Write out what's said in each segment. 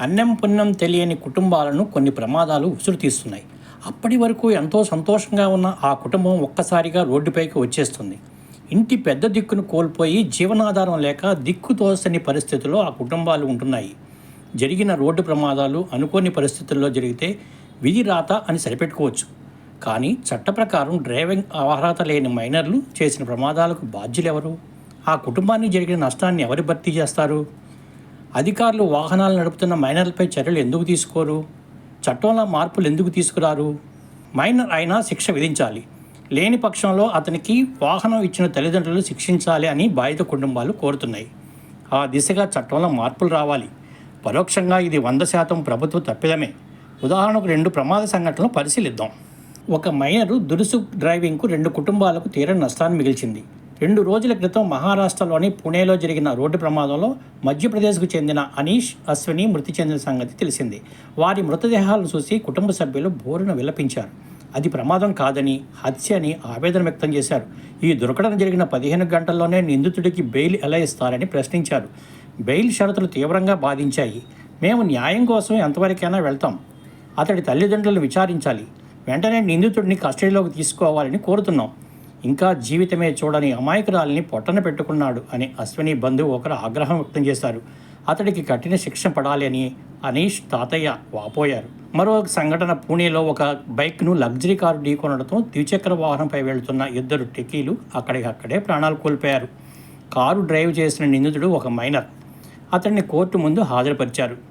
అన్నం పుణ్యం తెలియని కుటుంబాలను కొన్ని ప్రమాదాలు ఉసురు తీస్తున్నాయి అప్పటి వరకు ఎంతో సంతోషంగా ఉన్న ఆ కుటుంబం ఒక్కసారిగా రోడ్డుపైకి వచ్చేస్తుంది. ఇంటి పెద్ద దిక్కును కోల్పోయి జీవనాధారం లేక దిక్కు తోసని పరిస్థితుల్లో ఆ కుటుంబాలు ఉంటున్నాయి. జరిగిన రోడ్డు ప్రమాదాలు అనుకోని పరిస్థితుల్లో జరిగితే విధి రాత అని సరిపెట్టుకోవచ్చు. కానీ చట్ట ప్రకారం డ్రైవింగ్ అర్హత లేని మైనర్లు చేసిన ప్రమాదాలకు బాధ్యులెవరు? ఆ కుటుంబానికి జరిగిన నష్టాన్ని ఎవరు భర్తీ చేస్తారు? అధికారులు వాహనాలు నడుపుతున్న మైనర్లపై చర్యలు ఎందుకు తీసుకోరు? చట్టంలో మార్పులు ఎందుకు తీసుకురారు? మైనర్ అయినా శిక్ష విధించాలి. లేని పక్షంలో అతనికి వాహనం ఇచ్చిన తల్లిదండ్రులు శిక్షించాలి అని బాధిత కుటుంబాలు కోరుతున్నాయి. ఆ దిశగా చట్టంలో మార్పులు రావాలి. పరోక్షంగా ఇది వంద శాతం ప్రభుత్వ తప్పిదమే. ఉదాహరణకు రెండు ప్రమాద సంఘటనలు పరిశీలిద్దాం. ఒక మైనరు దురుసు డ్రైవింగ్కు రెండు కుటుంబాలకు తీరని నష్టాన్ని మిగిల్చింది. రెండు రోజుల క్రితం మహారాష్ట్రలోని పుణేలో జరిగిన రోడ్డు ప్రమాదంలో మధ్యప్రదేశ్కు చెందిన అనీష్ అశ్విని మృతి చెందిన సంగతి తెలిసింది. వారి మృతదేహాలను చూసి కుటుంబ సభ్యులు బోరును విలపించారు. అది ప్రమాదం కాదని హత్య అని ఆవేదన వ్యక్తం చేశారు. ఈ దుర్ఘటన జరిగిన పదిహేను గంటల్లోనే నిందితుడికి బెయిల్ ఎలా ఇస్తారని ప్రశ్నించారు. బెయిల్ షరతులు తీవ్రంగా బాధించాయి. మేము న్యాయం కోసం ఎంతవరకైనా వెళ్తాం. అతడి తల్లిదండ్రులను విచారించాలి. వెంటనే నిందితుడిని కస్టడీలోకి తీసుకోవాలని కోరుతున్నాం. ఇంకా జీవితమే చూడని అమాయకురాలిని పొట్టన పెట్టుకున్నాడు అని అశ్విని బంధువు ఒకరు ఆగ్రహం వ్యక్తం చేశారు. అతడికి కఠిన శిక్ష పడాలి అని అనీష్ తాతయ్య వాపోయారు. మరో సంఘటన పూణేలో ఒక బైక్ను లగ్జరీ కారు ఢీకొనడంతో ద్విచక్ర వాహనంపై వెళ్తున్న ఇద్దరు టెకీలు అక్కడికక్కడే ప్రాణాలు కోల్పోయారు. కారు డ్రైవ్ చేసిన నిందితుడు ఒక మైనర్. అతన్ని కోర్టు ముందు హాజరుపరిచారు.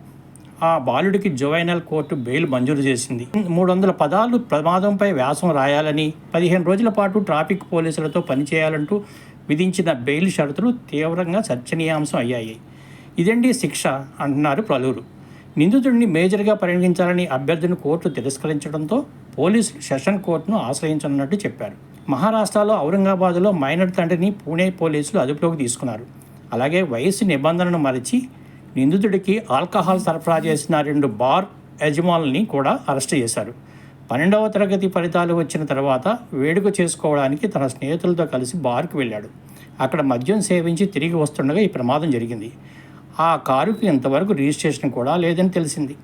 ఆ బాలుడికి జువైనల్ కోర్టు బెయిల్ మంజూరు చేసింది. మూడు వందల పదాలు ప్రమాదంపై వ్యాసం రాయాలని పదిహేను రోజుల పాటు ట్రాఫిక్ పోలీసులతో పనిచేయాలంటూ విధించిన బెయిల్ షరతులు తీవ్రంగా చర్చనీయాంశం అయ్యాయి. ఇదండి శిక్ష? అంటున్నారు పలువురు నిందితుడిని మేజర్గా పరిగణించాలని అభ్యర్థిని కోర్టు తిరస్కరించడంతో పోలీసులు సెషన్ కోర్టును ఆశ్రయించనున్నట్టు చెప్పారు. మహారాష్ట్రలో ఔరంగాబాద్లో మైనర్ తండ్రిని పూణే పోలీసులు అదుపులోకి తీసుకున్నారు. అలాగే వయసు నిబంధనను మరిచి నిందితుడికి ఆల్కహాల్ సరఫరా చేసిన రెండు బార్ యజమానుల్ని కూడా అరెస్ట్ చేశారు. పన్నెండవ తరగతి ఫలితాలు వచ్చిన తర్వాత వేడుక చేసుకోవడానికి తన స్నేహితులతో కలిసి బార్కు వెళ్ళాడు. అక్కడ మద్యం సేవించి తిరిగి వస్తుండగా ఈ ప్రమాదం జరిగింది. ఆ కారుకు ఇంతవరకు రిజిస్ట్రేషన్ కూడా లేదని తెలిసింది.